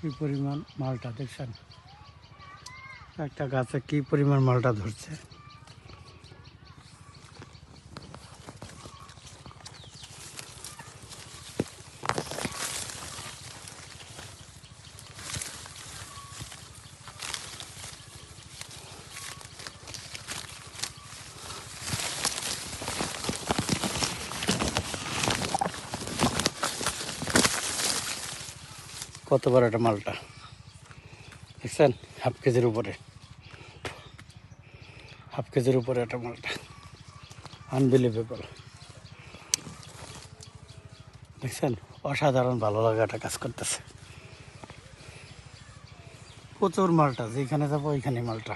কি পরিমাণ মালটা দেখছেন? একটা গাছে কি পরিমাণ মালটা ধরছে? কত বড় একটা মালটা? দেখছেন? হাফ কেজির উপরে। হাফ কেজির উপরে একটা মালটা। আনবিলিভেবল দেখছেন? অসাধারণ ভালো লাগা একটা কাজ করতেছে। প্রচুর মালটা যেখানে যাব ওইখানে মালটা।